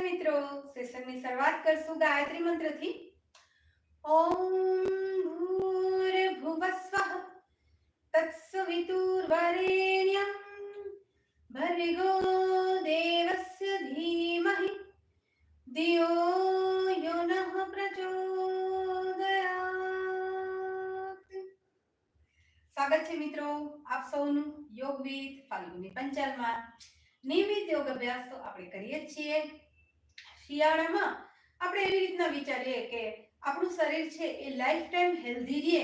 નમસ્તે મિત્રો, સેશનની શરૂઆત કરશું ગાયત્રી મંત્રથી. ઓમ ભૂર્ભુવસ્વઃ તત્સવિતુર્વરેણ્યં ભર્ગો દેવસ્ય ધીમહિ ધિયો યો નઃ પ્રચોદયાત સ્વાગત છે મિત્રો આપ સૌનું યોગ વિથ ફાલ્ગુની પંચાલમાં. નિયમિત યોગ અભ્યાસ તો આપણે કરીએ છીએ. શિયાળામાં આપણે એવી રીતના વિચારીએ કે આપણું શરીર છે એ લાઈફ ટાઈમ હેલ્ધી રહે.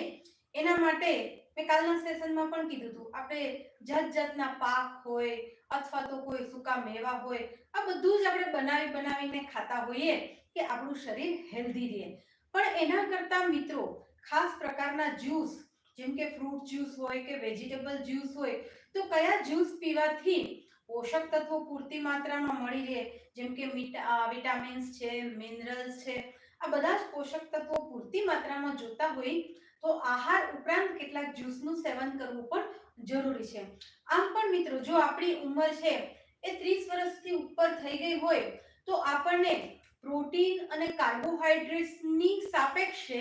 એના માટે મેં કાલના સેશનમાં પણ કીધું હતું, આપણે જાત જાતના પાક હોય અથવા તો કોઈ સૂકા મેવા હોય, આ બધું જ આપણે બનાવી બનાવીને ખાતા હોઈએ કે આપણું શરીર હેલ્ધી રહે. પણ એના કરતા મિત્રો ખાસ પ્રકારના જ્યુસ જેમ કે ફ્રૂટ જ્યુસ હોય કે વેજીટેબલ જ્યુસ હોય, તો કયા જ્યુસ પીવાથી પોષક તત્વો પૂરતી માત્રામાં મળી રહે, જેમ કે વિટામિન્સ છે, મિનરલ્સ છે, આ બધા જ પોષક તત્વો પૂરતી માત્રામાં જોતા હોય તો આહાર ઉપરાંત કેટલાક જ્યુસનું સેવન કરવું પણ જરૂરી છે. આમ પણ મિત્રો, જો આપણી ઉંમર છે એ ત્રીસ વર્ષથી ઉપર થઈ ગઈ હોય તો આપણને પ્રોટીન અને કાર્બોહાઈડ્રેટ્સની સાપેક્ષે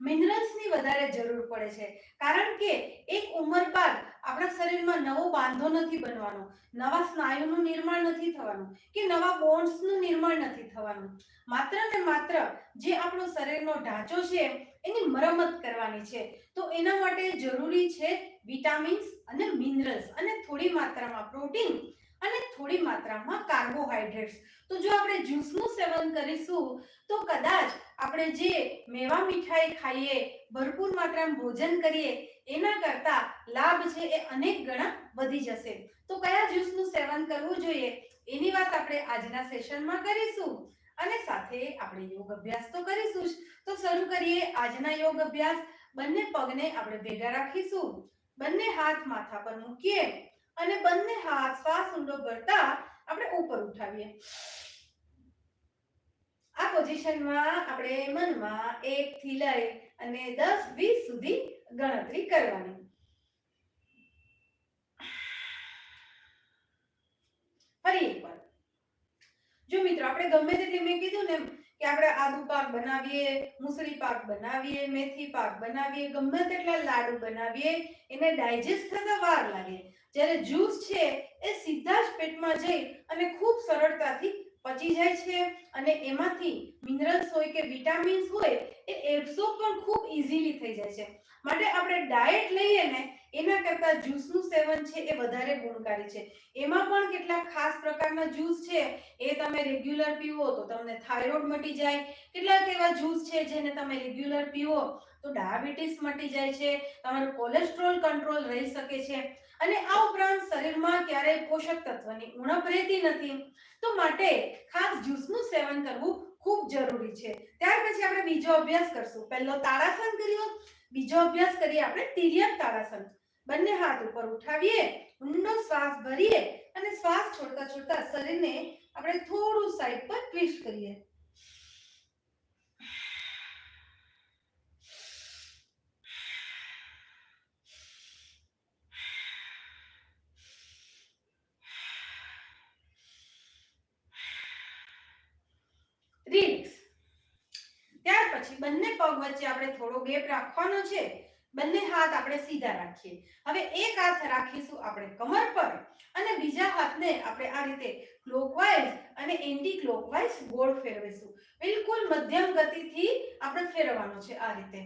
મિનરલ્સની વધારે જરૂર પડે છે. કારણ કે એક ઉંમર બાદ આપણા શરીરમાં નવો બાંધો નથી બનવાનો, નવા સ્નાયુનું નિર્માણ નથી થવાનું કે નવા બોન્ડ્સનું નિર્માણ નથી થવાનું. માત્ર ને માત્ર જે આપણો શરીરનો ઢાંચો છે, એની મરમત કરવાની છે. તો એના માટે જરૂરી છે વિટામિન્સ અને મિનરલ્સ અને થોડી માત્રામાં પ્રોટીન. અને થોડી માત્રામાં કાર્બોહાઈડ્રેટ્સ તો જો આપણે જ્યુસનું સેવન કરીશું, તો કદાચ આપણે જે મેવા મીઠાઈ ખાઈએ, ભરપૂર માત્રામાં ભોજન કરીએ, એના કરતા લાભ છે એ અનેક ગણા વધી જશે. તો કયા જ્યુસનું સેવન કરવું જોઈએ, એની વાત આપણે આજના સેશનમાં કરીશું. અને સાથે આપણે યોગ અભ્યાસ તો કરીશું જ. તો શરૂ કરીએ આજના યોગ અભ્યાસ. બંને પગને આપણે ભેગા રાખીશું. બંને હાથ માથા પર મૂકીએ. અને બંને હાથ શ્વાસ ઊંડો ભરતા આપણે ઉપર ઉઠાવીએ. આ પોઝિશનમાં આપણે મનમાં એક થી લઈ અને દસ વીસ સુધી ગણતરી કરવાની. ફરી એકવાર. જો મિત્રો, આપણે ગમે તે મેં કીધું ને કે આપણે આદુ પાક બનાવીએ મુસળી પાક બનાવીએ, મેથી પાક બનાવીએ, ગમે તેટલા લાડુ બનાવીએ, એને ડાયજેસ્ટ થતા વાર લાગે. જ્યારે જ્યુસ છે, એ સીધા જ પેટમાં જઈ અને ખૂબ સરળતાથી પચી જાય છે. અને એમાંથી મિનરલ્સ હોય કે વિટામિન્સ હોય, એ એબ્સોર્બ પણ ખૂબ ઇઝીલી થઈ જાય છે. માટે આપણે ડાયટ લઈએ ને, એના કરતા જ્યુસનું સેવન છે એ વધારે ગુણકારી છે. એમાં પણ કેટલાક ખાસ પ્રકારના જ્યુસ છે, એ તમે રેગ્યુલર પીવો તો તમને થાઇરોઇડ મટી જાય. કેટલાક એવા જ્યુસ છે જેને તમે રેગ્યુલર પીવો તો ડાયાબિટીસ મટી જાય છે, તમારું કોલેસ્ટ્રોલ કંટ્રોલ રહી શકે છે. અને આ ઉપરાંત શરીરમાં ક્યારેય પોષક તત્વની ઉણપ રહેતી નથી. તો માટે ખાસ જ્યુસનું સેવન કરવું ખૂબ જરૂરી છે. ત્યાર પછી આપણે બીજો અભ્યાસ કરશું. પહેલો તારાસન કર્યો બીજો અભ્યાસ કરીએ આપણે તિર્યક તાળાસન બંને હાથ ઉપર ઉઠાવીએ, ઊંડો શ્વાસ ભરીએ અને શ્વાસ છોડતા છોડતા શરીરને આપણે થોડું સાઈડ પર ટ્વિસ્ટ કરીએ. રિલેક્સ ત્યાર પછી બંને પગ વચ્ચે આપણે થોડો ગેપ રાખવાનો છે. બંને હાથ આપણે સીધા રાખીએ. હવે એક હાથ રાખીશું આપણે કમર પર અને બીજા હાથને આપણે આ રીતે ક્લોકવાઇઝ અને એન્ટી ક્લોકવાઇઝ ગોળ ફેરવીશું. બિલકુલ મધ્યમ ગતિથી આપણે ફેરવવાનો છે આ રીતે.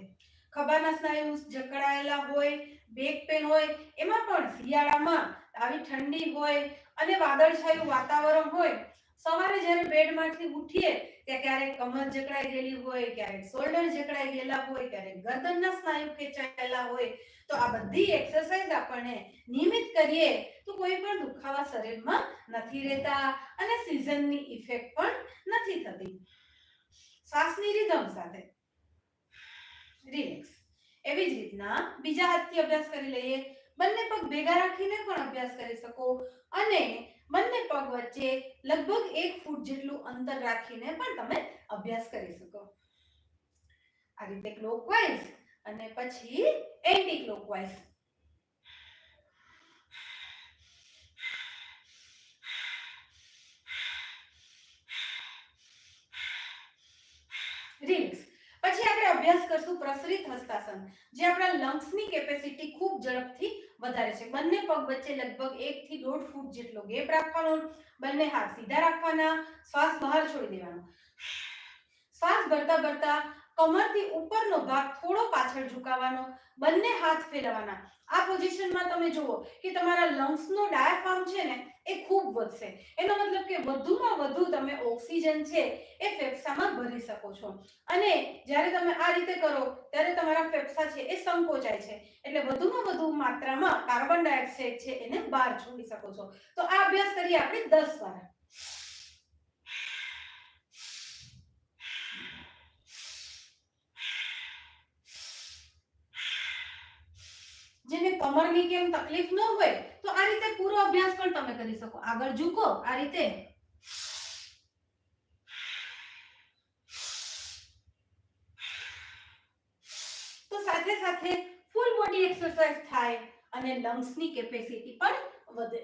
ખભાના સ્નાયુ જકડાયેલા હોય બેક પેન હોય, એમાં પણ શિયાળામાં આવી ઠંડી હોય અને વાદળછાયું વાતાવરણ હોય સવારે જ્યારે બેડમાંથી ઉઠીએ ત્યાં ક્યારેક કમર જકડાઈ ગયેલી હોય, ક્યારેક શોલ્ડર જકડાઈ ગયેલા હોય, ક્યારેક ગરદનના સ્નાયુ ખેંચાયેલા હોય, તો આ બધી એક્સરસાઇઝ આપણને નિયમિત કરીએ તો કોઈ પણ દુખાવા શરીરમાં નથી રહેતા અને સિઝનની ઇફેક્ટ પણ નથી થતી. શ્વાસની રિધમ સાથે. રિલેક્સ એવી જ રીતના બીજા હાથથી અભ્યાસ કરી લઈએ. બંને પગ ભેગા રાખીને પણ અભ્યાસ કરી શકો. અને બંને પગ વચ્ચે લગભગ એક ફૂટ જેટલું અંતર રાખીને પણ તમે અભ્યાસ કરી શકો. આ રીતે ક્લોકવાઇઝ અને પછી એન્ટી ક્લોકવાઇઝ રિલેક્સ પછી આપણે અભ્યાસ કરશું પ્રસરિત હસ્તાસન જે આપણા લંગ્સની કેપેસિટી ખૂબ ઝડપથી વધારે છે. બંને પગ વચ્ચે લગભગ એક થી દોઢ ફૂટ જેટલો ગેપ રાખવાનો, બંને હાથ સીધા રાખવાના, શ્વાસ બહાર છોડી દેવાનો. શ્વાસ ભરતા ભરતા કમરથી ઉપરનો ભાગ થોડો પાછળ ઝુકાવવાનો, બંને હાથ ફેરવવાના. આ પોઝિશનમાં તમે જુઓ કે તમારા લંગ્સનો ડાયાફ્રામ છે ને એ ખૂબ વધશે. એનો મતલબ કે વધુમાં વધુ તમે ઓક્સિજન છે એ ફેફસામાં ભરી શકો છો. અને જ્યારે તમે આ રીતે કરો, ત્યારે તમારા ફેફસા છે એ સંકોચાય છે. એટલે વધુમાં વધુ માત્રામાં કાર્બન ડાયોક્સાઇડ છે એને બહાર છોડી શકો છો. તો આ અભ્યાસ કરીએ આપણે દસ વાર જેને કમરની કેમ તકલીફ ન હોય, તો આ રીતે પૂરો અભ્યાસ પણ તમે કરી શકો. આગળ ઝૂકો, આ રીતે. તો સાથે સાથે ફૂલ બોડી એક્સરસાઇઝ થાય અને લંગ્સની કેપેસિટી પણ વધે.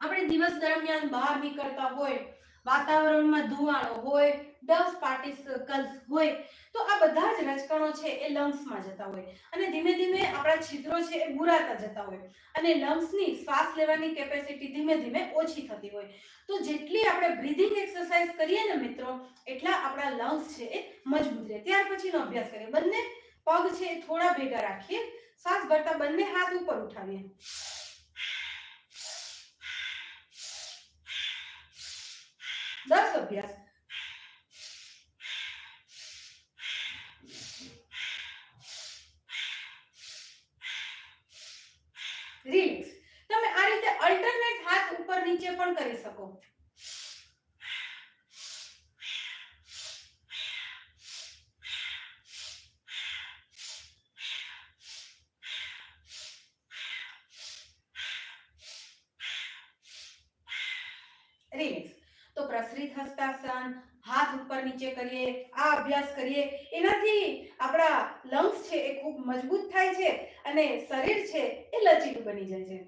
આપણે દિવસ દરમિયાન બહાર નીકળતા હોય, વાતાવરણમાં ધુવાળો હોય ડસ્ટ પાર્ટિકલ્સ હોય, તો આ બધા જ રજકણો છે એ લંગ્સમાં જતા હોય. અને ધીમે ધીમે આપણા છિદ્રો છે એ બુરાતા જતા હોય. અને લંગ્સની શ્વાસ લેવાની કેપેસિટી ધીમે ધીમે ઓછી થતી હોય. તો જેટલી આપણે બ્રીધિંગ એક્સરસાઇઝ કરીએ ને મિત્રો, એટલા આપણા લંગ્સ છે એ મજબૂત રહે. ત્યાર પછીનો અભ્યાસ કરીએ. બંને પગ છે એ થોડા ભેગા રાખીએ. શ્વાસ ભરતા બંને હાથ ઉપર ઉઠાવીએ. દસ અભ્યાસ રિલેક્સ તમે આ રીતે અલ્ટરનેટ હાથ ઉપર નીચે પણ કરી શકો. તો પ્રસરિત હસ્તાસન હાથ ઉપર નીચે કરીએ, આ અભ્યાસ કરીએ. એનાથી આપણા લંગ્સ છે એ ખૂબ મજબૂત થાય છે અને શરીર છે એ લચીલું બની જાય છે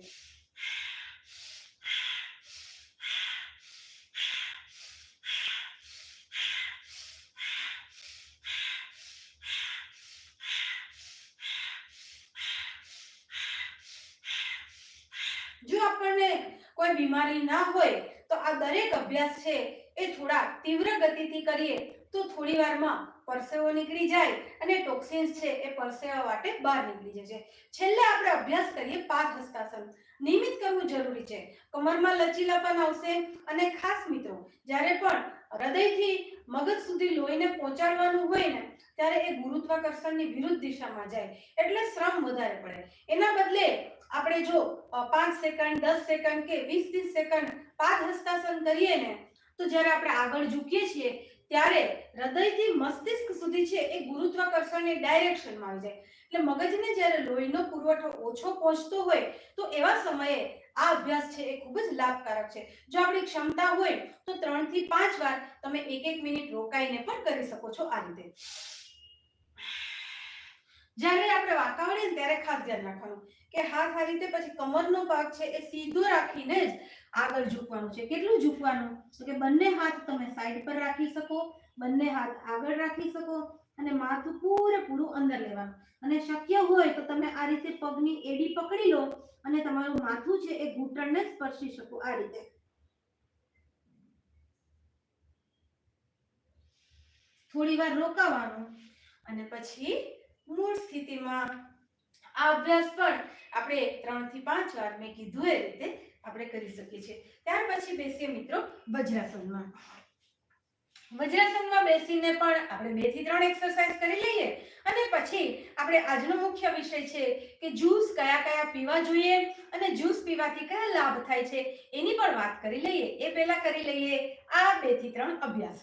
જો આપણને કોઈ બીમારી ના હોય તો આ દરેક અભ્યાસ છે એ થોડા તીવ્ર ગતિથી કરીએ તો થોડી વારમાં પરસેવો નીકળી જાય અને ટોક્સિન્સ છે એ પરસેવા વાટે બહાર નીકળી જશે. છેલ્લે આપણે અભ્યાસ કરીએ પાદ હસ્તાસન નિયમિત કરવું જરૂરી છે. કમરમાં લચીલાપન આવશે અને ખાસ મિત્રો, જ્યારે પણ હૃદયથી મગજ સુધી લોહીને પહોંચાડવાનું હોય ને, ત્યારે એ ગુરુત્વાકર્ષણની વિરુદ્ધ દિશામાં જાય, એટલે શ્રમ વધારે પડે. એના બદલે આપણે જો પાંચ સેકન્ડ દસ સેકન્ડ કે વીસ ત્રીસ સેકન્ડ પાદ હસ્તાસન કરીએ ને, તો જ્યારે આપણે આગળ ઝૂકીએ છીએ, ત્યારે હૃદયથી મસ્તિષ્ક સુધી છે એ ગુરુત્વાકર્ષણની ડાયરેક્શનમાં આવી જાય. એટલે મગજને જ્યારે લોહીનો પુરવઠો ઓછો પહોંચતો હોય, તો એવા સમયે આ અભ્યાસ છે એ ખૂબ જ લાભકારક છે. જો આપણી ક્ષમતા હોય, તો ત્રણથી પાંચ વાર તમે એક એક મિનિટ રોકાઈને પણ કરી શકો છો આ રીતે. જ્યારે આપણે વાંકાવળીએ ત્યારે ખાસ ધ્યાન રાખવાનું કે હાથ આ રીતે પછી કમરનો ભાગ છે એ સીધો રાખીને જ આગળ ઝૂકવાનું છે. કેટલું ઝૂકવાનું? તો કે બંને હાથ તમે સાઈડ પર રાખી શકો, બંને હાથ આગળ રાખી શકો અને માથું પૂરેપૂરું અંદર લેવાનું. અને શક્ય હોય તો તમે આ રીતે પગની એડી પકડી લો અને તમારું માથું છે એ ઘૂંટણને સ્પર્શી શકો આ રીતે. થોડી વાર રોકાવાનું અને પછી મૂળ સ્થિતિમાં આ અભ્યાસ પણ આપણે ત્રણથી પાંચ વાર મેં કીધું એ રીતે આપણે કરી શકીએ છીએ. ત્યાર પછી બેસીએ મિત્રો વજ્રાસનમાં. વજ્રાસનમાં બેસીને પણ આપણે બેથી ત્રણ એક્સરસાઇઝ કરી લઈએ અને પછી આપણે આજનો મુખ્ય વિષય છે કે જ્યુસ કયા કયા પીવા જોઈએ અને જ્યુસ પીવાથી કયા લાભ થાય છે એની પણ વાત કરી લઈએ. એ પહેલા કરી લઈએ આ બેથી ત્રણ અભ્યાસ.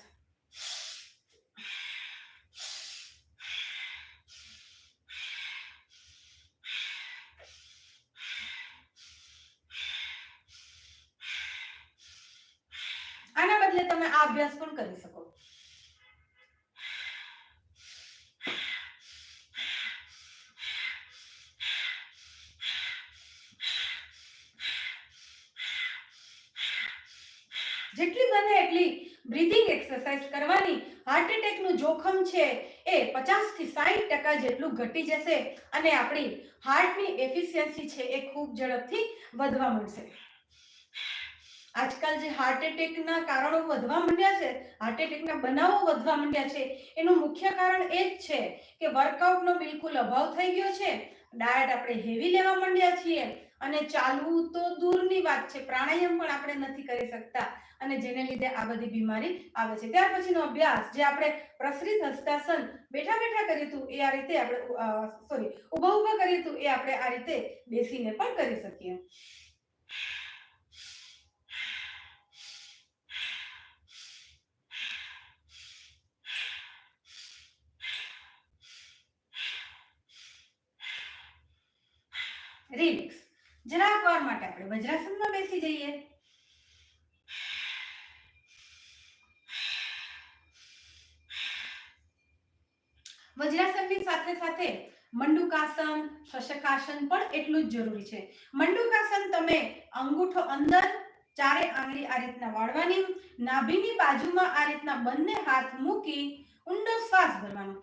તમે આ અભ્યાસ પણ કરી શકો. જેટલી બને એટલી બ્રીથિંગ એક્સરસાઇઝ કરવાની હાર્ટ એટેકનું જોખમ છે એ પચાસથી સાહીઠ ટકા જેટલું ઘટી જશે અને આપણી હાર્ટની એફિશિયન્સી છે એ ખૂબ ઝડપથી વધવા મળશે આજકાલ જે હાર્ટ એટેકના કારણો વધવા માંડ્યા છે હાર્ટ એટેકના બનાવો વધવા માંડ્યા છે, એનું મુખ્ય કારણ એ જ છે કે વર્કઆઉટનો બિલકુલ અભાવ થઈ ગયો છે. ડાયટ આપણે હેવી લેવા માંડ્યા છીએ અને ચાલવું તો દૂરની વાત છે, પ્રાણાયામ પણ આપણે નથી કરી શકતા અને જેને લીધે આ બધી બીમારી આવે છે. ત્યાર પછીનો અભ્યાસ જે આપણે પ્રસરિત હસ્તાસન બેઠા બેઠા કર્યું હતું, એ આ રીતે આપણે સોરી ઊભા ઊભા કર્યું હતું, એ આપણે આ રીતે બેસીને પણ કરી શકીએ. રિલેક્સ જરાક વાર માટે આપણે વજ્રાસનમાં બેસી જઈએ. વજ્રાસનની સાથે સાથે મંડુકાસન, શશકાસન પણ એટલું જ જરૂરી છે. મંડુકાસન તમે અંગૂઠો અંદર ચારે આંગળી આ રીતના વાળવાની, નાભીની બાજુમાં આ રીતના બંને હાથ મૂકી ઊંડો શ્વાસ ભરવાનો.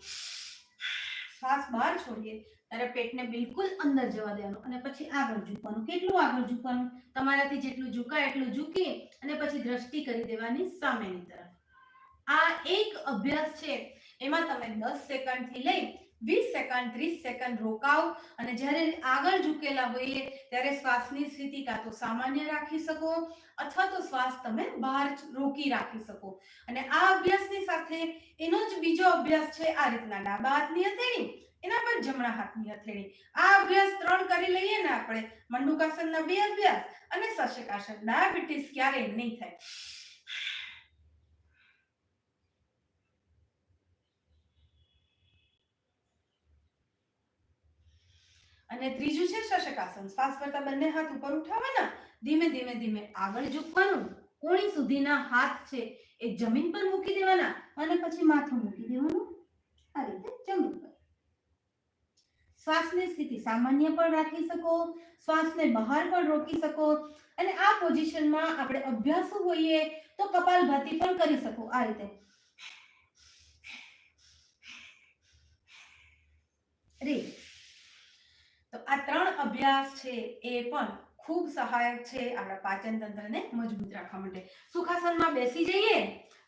શ્વાસ બહાર છોડીએ. ત્યારે પેટને બિલકુલ અંદર જવા દેવાનું અને પછી આગળ ઝૂકવાનું. કેટલું આગળ ઝૂકવાનું? તમારાથી જેટલું ઝુકાય એટલું ઝૂકી અને પછી દ્રષ્ટિ કરી દેવાની સામેની તરફ. આ એક અભ્યાસ છે. એમાં તમે દસ સેકન્ડથી લઈ વીસ સેકન્ડ, ત્રીસ સેકન્ડ રોકાવ અને જ્યારે આગળ ઝૂકેલા હોઈએ ત્યારે શ્વાસની સ્થિતિ કાં તો સામાન્ય રાખી શકો અથવા તો શ્વાસ તમે બહાર રોકી રાખી શકો. અને આ અભ્યાસની સાથે એનો જ બીજો અભ્યાસ છે આ રીતના ડાબા હાથની હથેળી. એના પર જમણા હાથની હથેળી. આ અભ્યાસ ત્રણ કરી લઈએ ને આપણે. મંડુકાસનના બે અભ્યાસ અને સશકાસન ડાયાબિટીસ ક્યારેય નહીં થાય. અને ત્રીજું છે શશકાસન. શ્વાસ કરતા બંને હાથ ઉપર ઉઠાવવાના. ધીમે ધીમે ધીમે આગળ ઝૂકવાનું. કોણી સુધીના હાથ છે એ જમીન પર મૂકી દેવાના અને પછી માથું મૂકી દેવાનું. આ રીતે. શ્વાસની સ્થિતિ સામાન્ય પણ રાખી શકો, શ્વાસને બહાર પણ રોકી શકો અને આ પોઝિશનમાં આપણે અભ્યાસ હોઈએ તો કપાલભાતિ પણ કરી શકો આ રીતે. તો આ ત્રણ અભ્યાસ છે એ પણ ખૂબ સહાયક છે આપણા પાચન તંત્રને મજબૂત રાખવા માટે. સુખાસનમાં બેસી જઈએ,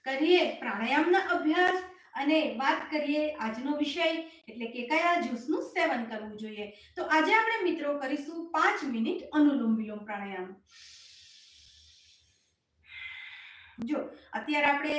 કરીએ પ્રાણાયામના અભ્યાસ અને વાત કરીએ આજનો વિષય, એટલે કે કયા જ્યુસનું સેવન કરવું જોઈએ. તો આજે આપણે મિત્રો કરીશું પાંચ મિનિટ અનુલોમ વિલોમ પ્રાણાયામ. જો, અત્યારે આપણે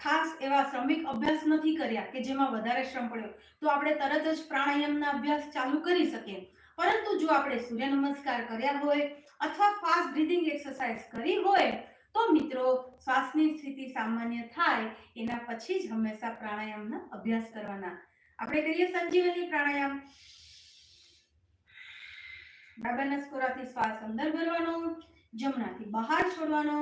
ખાસ એવા શ્રમિક અભ્યાસ નથી કર્યા કે જેમાં વધારે શ્રમ પડ્યો, તો આપણે તરત જ પ્રાણાયામના અભ્યાસ ચાલુ કરી શકીએ. પરંતુ જો આપણે સૂર્ય નમસ્કાર કર્યા હોય, અથવા ફાસ્ટ બ્રીથિંગ એક્સરસાઇઝ કરી હોય તો મિત્રો, શ્વાસની સ્થિતિ સામાન્ય થાય, એના પછી જ હંમેશા પ્રાણાયામના અભ્યાસ કરવાના. આપણે કરીએ સંજીવની પ્રાણાયામ. ડાબા નસકોરાથી શ્વાસ અંદર ભરવાનો, જમણાથી બહાર છોડવાનો.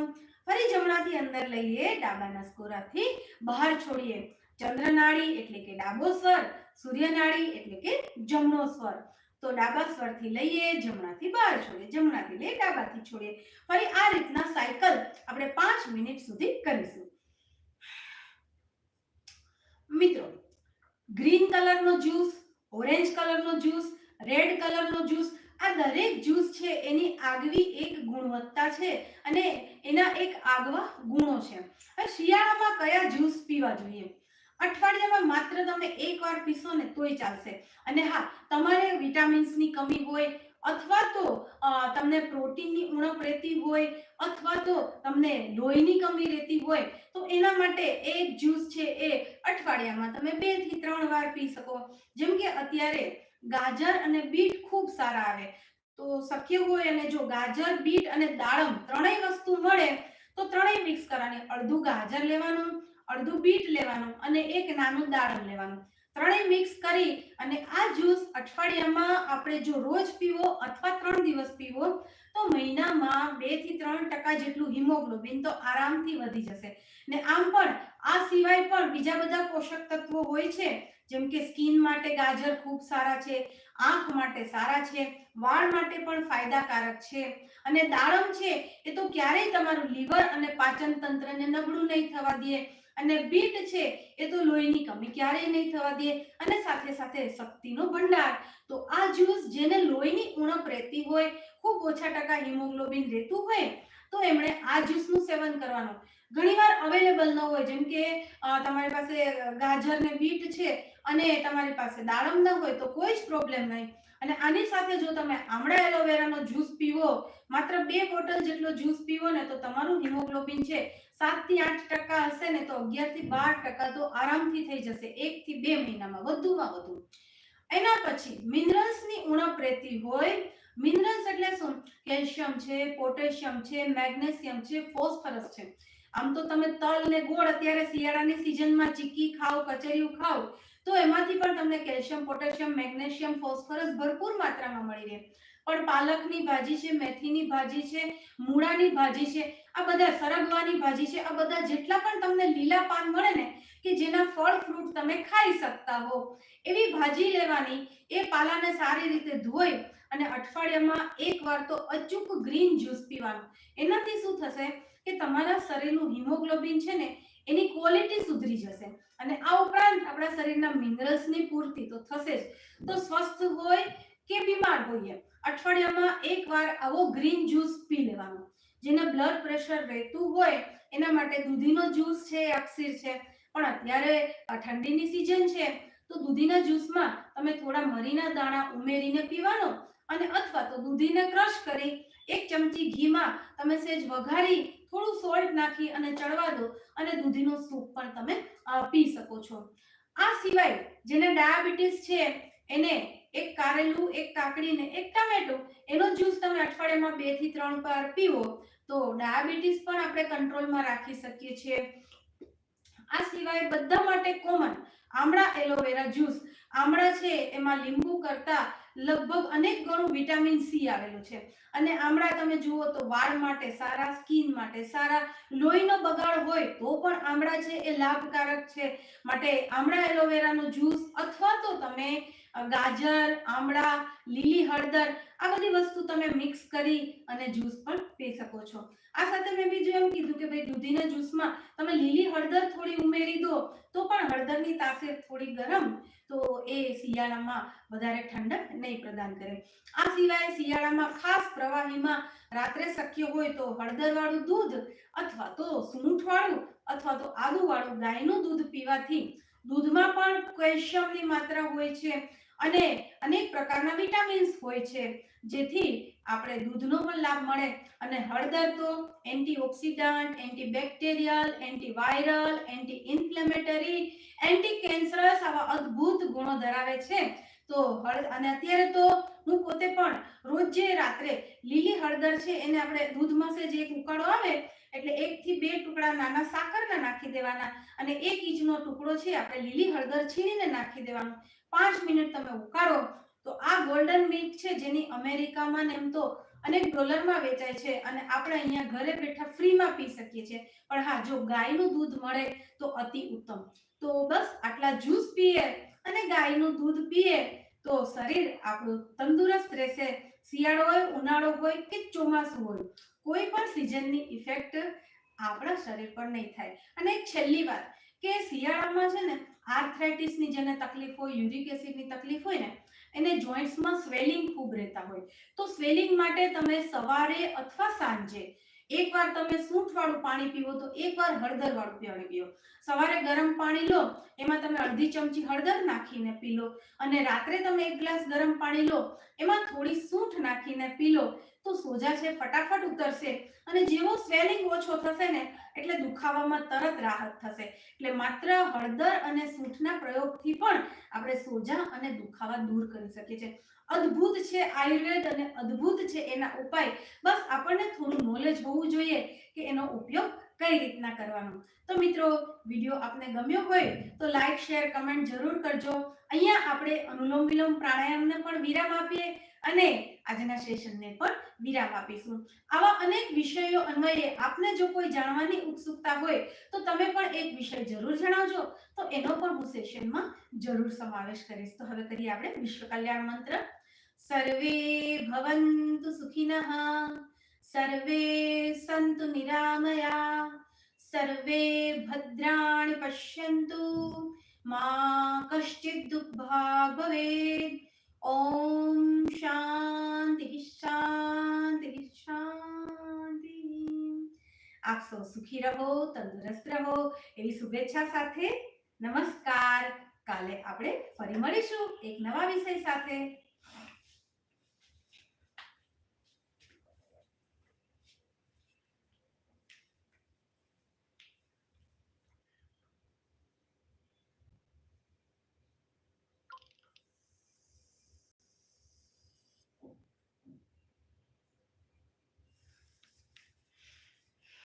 ફરી જમણાથી અંદર લઈએ, ડાબા નસકોરાથી બહાર છોડીએ. ચંદ્રનાળી એટલે કે ડાબો સ્વર, સૂર્યનાળી એટલે કે જમણો સ્વર. તો ડાબા સ્વરથી લઈએ, જમણાથી બહાર છોડીએ, જમણાથી લઈએ, ડાબાથી છોડીએ. ફરી આ રીતના સાયકલ આપણે પાંચ મિનિટ સુધી કરીશું. મિત્રો, ગ્રીન કલરનો જ્યુસ, ઓરેન્જ કલરનો જ્યુસ, રેડ કલરનો જ્યુસ, આ દરેક જ્યુસ છે એની આગવી એક ગુણવત્તા છે અને એના એક આગવા ગુણો છે. શિયાળામાં કયા જ્યુસ પીવા જોઈએ? અઠવાડિયામાં માત્ર તમે એકવાર પીશો ને તોય ચાલશે. અને હા, તમારે વિટામિન્સની કમી હોય, અથવા તો તમને પ્રોટીનની ઉણપ રહેતી હોય, અથવા તો તમને લોહીની કમી રહેતી હોય, તો એના માટે એક જ્યુસ છે એ અઠવાડિયામાં તમે બેથી ત્રણ વાર પી શકો. જેમ કે અત્યારે ગાજર અને બીટ ખૂબ સારા આવે. તો શક્ય હોય અને જો ગાજર, બીટ અને દાડમ ત્રણેય વસ્તુ મળે, તો ત્રણેય મિક્સ કરવાની અડધું ગાજર લેવાનું અડધું બીટ લેવાનું અને એક નાનું દાડમ લેવાનું. ત્રણેય મિક્સ કરી અને આ જ્યુસ અઠવાડિયામાં આપણે જો રોજ પીવો અથવા ત્રણ દિવસ પીવો, તો મહિનામાં બેથી ત્રણ ટકા જેટલું હિમોગ્લોબિન તો આરામથી વધી જશે. ને આમ પણ આ સિવાય પણ બીજા બધા પોષક તત્વો હોય છે, જેમ કે સ્કિન માટે ગાજર ખૂબ સારા છે, આંખ માટે સારા છે, વાળ માટે પણ ફાયદાકારક છે. અને દાડમ છે, એ તો ક્યારેય તમારું લીવર અને પાચન તંત્રને નબળું નહીં થવા દે. અને બીટ છે એ તો લોહીની કમી ક્યારેય નહીં થવા દે અને સાથે સાથે શક્તિનો ભંડાર. તો આ જ્યુસ જેને લોહીની ઉણપ રહેતી હોય, ખૂબ ઓછા ટકા હિમોગ્લોબિન રહેતું હોય, તો એમણે આ જ્યુસનું સેવન કરવાનું. ઘણીવાર અવેલેબલ ન હોય, જેમ કે તમારી પાસે ગાજર ને બીટ છે અને તમારી પાસે દાડમ ન હોય, તો કોઈ જ પ્રોબ્લેમ નહીં. અને આની સાથે જો તમે આમળા એલોવેરાનો જ્યુસ પીવો, માત્ર બે બોટલ જેટલો જ્યુસ પીવો ને, તો તમારું હિમોગ્લોબિન છે સાતથી આઠ ટકા હશે ને તો અગિયારથી બાર ટકા તો આરામથી થઈ જશે એક થી બે મહિનામાં, વધુમાં વધુ. એના પછી મિનરલ્સની ઉણપ રહેતી હોય, મિનરલ્સ એટલે શું? કેલ્શિયમ છે, પોટેશિયમ છે, મેગ્નેશિયમ છે, ફોસ્ફરસ છે. આમ તો તમે તલ ને ગોળ અત્યારે શિયાળાની સિઝનમાં ચીક્કી ખાઓ, કચરિયું ખાઓ, તો એમાંથી પણ તમને કેલ્શિયમ, પોટેશિયમ, મેગ્નેશિયમ, ફોસ્ફરસ ભરપૂર માત્રામાં મળી રહે. પણ પાલકની ભાજી છે, મેથીની ભાજી છે, મૂળાની ભાજી છે આ બધા સરગવાની ભાજી છે. આ બધા જેટલા પણ તમને લીલા પાન મળે ને, કે જેના ફળ ફ્રૂટ તમે ખાઈ શકતા હો. એવી ભાજી લેવાની, એ પાલાને સારી રીતે ધોઈ અને અઠવાડિયામાં એકવાર તો અચૂક ગ્રીન જ્યુસ પીવાનું. એનાથી શું થશે કે તમારા શરીરનું હિમોગ્લોબિન છે ને, એની ક્વોલિટી સુધરી જશે. અને આ ઉપરાંત આપણા શરીરના મિનરલ્સની પૂર્તિ તો થશે જ. તો સ્વસ્થ હોય કે બીમાર હોઈએ, અઠવાડિયામાં એકવાર આવો ગ્રીન જ્યુસ પી લેવાનો. જેને બ્લડ પ્રેશર રહેતું હોય, એના માટે દૂધીનો જ્યુસ છે અક્ષીર છે. પણ અત્યારે ઠંડીની સિઝન છે, તો દૂધીના જ્યુસમાં તમે થોડા મરીના દાણા ઉમેરીને પીવાનો અને અથવા તો દૂધીને ક્રશ કરી એક ચમચી ઘીમાં તમે સેજ વઘારી, થોડું સોલ્ટ નાખી અને ચડવા દો અને દૂધીનો સૂપ પણ તમે પી શકો છો. આ સિવાય જેને ડાયાબિટીસ છે, એને એક કારેલું, એક કાકડીને એક ટામેટું, એનો જ્યુસ તમે અઠવાડિયામાં બેથી ત્રણ વાર પીવો તો ડાયાબિટીસ પણ આપણે કંટ્રોલમાં રાખી શકીએ છીએ. આ સિવાય બધા માટે કોમન આમળા એલોવેરા જ્યુસ, આમળા છે એમાં લીંબુ કરતા લગભગ અનેક ગણું વિટામિન સી આવેલું છે. અને આમળા તમે જુઓ તો વાળ માટે સારા, સ્કિન માટે સારા, લોહીનો બગાડ હોય તો પણ આમળા છે એ લાભકારક છે. માટે આમળા એલોવેરાનો જ્યુસ અથવા તો તમે ગાજર, આમળા, લીલી હળદર, આ બધી વસ્તુ તમે મિક્સ કરી અને જ્યુસ પણ પી શકો છો. આ સાથે મેં બીજું એમ કીધું કે ભાઈ દૂધીના જ્યુસમાં તમે લીલી હળદર થોડી ઉમેરી દો, તો પણ હળદરની તાસીર થોડી ગરમ, તો એ શિયાળામાં વધારે ઠંડક નહીં પ્રદાન કરે. આ સિવાય શિયાળામાં ખાસ પ્રવાહીમાં રાત્રે શક્ય હોય તો હળદરવાળું દૂધ અથવા તો સૂંઠવાળું અથવા તો આદુવાળું ગાયનું દૂધ પીવાથી દૂધમાં પણ કેલ્શિયમની માત્રા હોય છે. અને અનેક પ્રકારના વિટામિન્સ હોય છે. જેથી આપણે દૂધનો પણ લાભ મળે અને હળદર તો antioxidant, antibacterial, antiviral anti inflammatory anti cancerous આવા અદ્ભુત ગુણો ધરાવે છે. તો હળદ અને અત્યારે તો હું પોતે પણ રોજ જે રાત્રે લીલી હળદર છે એને આપણે દૂધમાં છે જે એક ઉકાળો આવે એટલે એક થી બે ટુકડા નાના સાકરના નાખી દેવાના અને એક ઇંચનો ટુકડો છે આપણે લીલી હળદર છીણીને નાખી દેવાનું. પાંચ મિનિટ તમે ઉકાળો, તો આ ગોલ્ડન મિલ્ક છે જેની અમેરિકામાં એમ તો અનેક ડોલરમાં વેચાય છે અને આપણે અહીંયા ઘરે બેઠા ફ્રીમાં પી શકીએ છીએ. પણ હા, જો ગાયનું દૂધ મળે તો અતિ ઉત્તમ. તો બસ આટલા જ્યુસ પીએ અને ગાયનું દૂધ પીએ તો શરીર આપણું તંદુરસ્ત રહેશે. શિયાળો હોય, ઉનાળો હોય કે ચોમાસું હોય, કોઈ પણ સિઝનની ઇફેક્ટ આપણા શરીર પર નહીં થાય. અને છેલ્લી વાત કે શિયાળામાં છે ને આર્થરાઇટિસની જેને તકલીફ હોય, યુરિક એસિડની તકલીફ હોય ને, એને જોઈન્ટ્સમાં સ્વેલિંગ ખૂબ રહેતા હોય. તો સ્વેલિંગ માટે તમે સવારે અથવા સાંજે એકવાર તમે સૂંઠવાળું પાણી પીવો, તો એકવાર હળદરવાળું પાણી પીવો સવારે ગરમ પાણી લો, એમાં તમે અડધી ચમચી હળદર નાખીને પી લો. અને રાત્રે તમે એક ગ્લાસ ગરમ પાણી લો, એમાં થોડી સૂંઠ નાખીને પી લો. તો સોજા છે, ફટાફટ ઉતરશે અને જેવો સ્વેલિંગ ઓછો થશે ને, એટલે દુખાવામાં તરત રાહત થશે. એટલે માત્ર હળદર અને સૂંઠના પ્રયોગથી પણ આપણે સોજા અને દુખાવા દૂર કરી શકીએ છીએ. અદ્ભુત છે આયુર્વેદ અને અદ્ભુત છે એના ઉપાય. બસ આપણને થોડું નોલેજ હોવું જોઈએ કે એનો ઉપયોગ કઈ રીતના કરવાનો. તો મિત્રો, વીડિયો આપને ગમ્યો હોય તો લાઈક શેર કમેન્ટ જરૂર કરજો. અહીંયા આપણે અનુલોમ વિલોમ પ્રાણાયામને પણ વિરામ આપીએ અને આજના સેશનને પણ વિરામ આપીશું. આવા અનેક વિષયો અન્વયે આપને જો કોઈ જાણવાની ઉત્સુકતા હોય, તો તમે પણ એક વિષય જરૂર જણાવજો. તો એનો પણ હું સેશનમાં જરૂર સમાવેશ કરીશ. તો હવે કરીએ આપણે વિશ્વ કલ્યાણ મંત્ર. સર્વે ભવન્તુ સુખિનઃ, સર્વે સંતુ નિરામયા, સર્વે ભદ્રાણિ પશ્યન્તુ મા કશ્ચિદ દુઃખભાગ ભવેત ઓમ શાંતિ. શાંતિ શાંતિ આપ સૌ સુખી રહો તંદુરસ્ત રહો એવી શુભેચ્છા સાથે નમસ્કાર કાલે આપણે ફરી મળીશું એક નવા વિષય સાથે